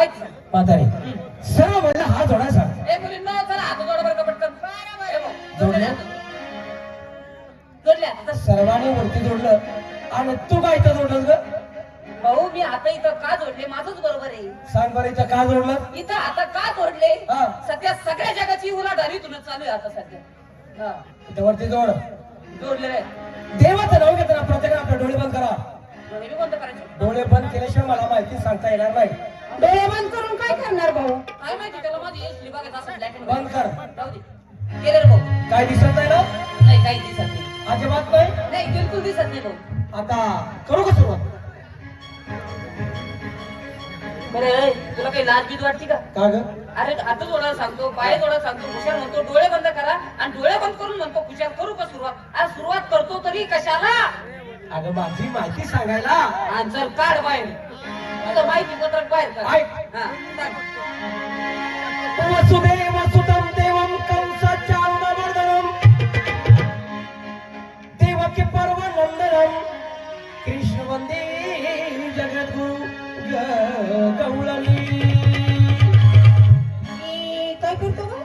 म्हातारे सर्व म्हणलं हा जोडा सांग ए मुलींनो चला हात जोडा बरं का पटकन. ए भाऊ, जोडले? हात. हात. आता सर्वांनी वरती जोडलं आणि तू काय इथं जोडलं ग? भाऊ मी आता इथं का जोडले? माझंच बरोबर आहे. सांग बरं इथं का जोडलं? इथं आता का जोडले? हा. सध्या सगळ्या जगाची उलाढाली तुला चालू आहे आता सध्या. हा. इथं वरती जोड. जोडले देवाचं नाव घेताना प्रत्येकाने आपले डोळे बंद करा. डोळे बी बंद करायचे. डोळे बंद केल्याशिवाय मला माहिती सांगता येणार नाही. डोळे बंद करून काय करणार भाऊ? काय माहिती त्याला माझी एस बघायचं असं ब्लॅक अँड बंद कर. जाऊ दे. केले रे भाऊ. काय दिसत नाही ना? नाही काही दिसत नाही. अजिबात नाही? नाही बिलकुल दिसत नाही भाऊ. आता करू का सुरुवात? बरं तुला काही लाज गीत वाटते का? का ग? अरे हात जोडायला सांगतो पाय जोडायला सांगतो हुशार म्हणतो डोळे बंद करा आणि डोळे बंद करून म्हणतो हुशार करू का सुरुवात? अरे सुरुवात करतो तरी कशाला? अगं माझी माहिती सांगायला. आणि चल काढ बाहेर. तुझं माहिती पत्रक बाहेर काढ. ऐक. हा, सांग. वसुदेव सुतम देवम कंसचारुणमर्दनम देवकी पर्वनंदनम कृष्ण वंदे जगद्गुरु ग- गवळणी मी काय करतो गं?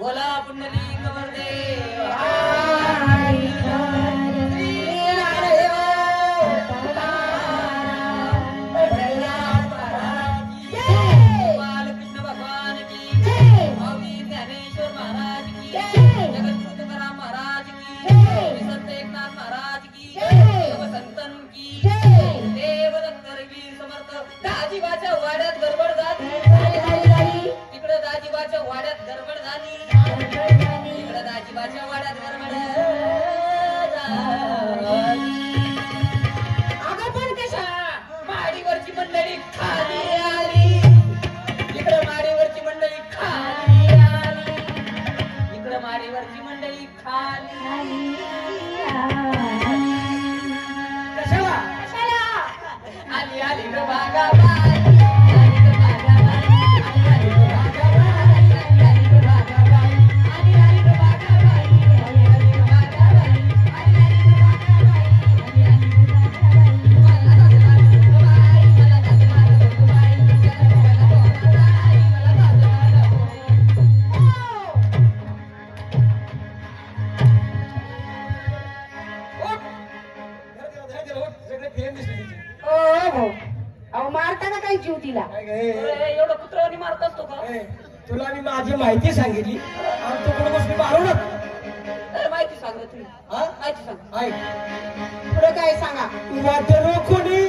बोला पुंडली कमरदेव आजीबाच्या वाड्यात गडबड झाली. इकडं आजीबाच्या वाड्यात गडबड अगं पण कशा? माडीवरची मंडळी खाली आली. इकडे माडीवरची मंडळी खाली आली. इकडे माडीवरची मंडळी खाली आली. दिसले. ओ भाऊ अहो मारता का काही जीव तिला एवढं कुत्र्यावानी मारत असतो का? तुला मी माझी माहिती सांगितली. आणि तू कुठे बसली मारूनच अरे माहिती सांग तुम्ही हा? माहिती सांग. ऐक. पुढे काय सांगा? वाट रोखुनी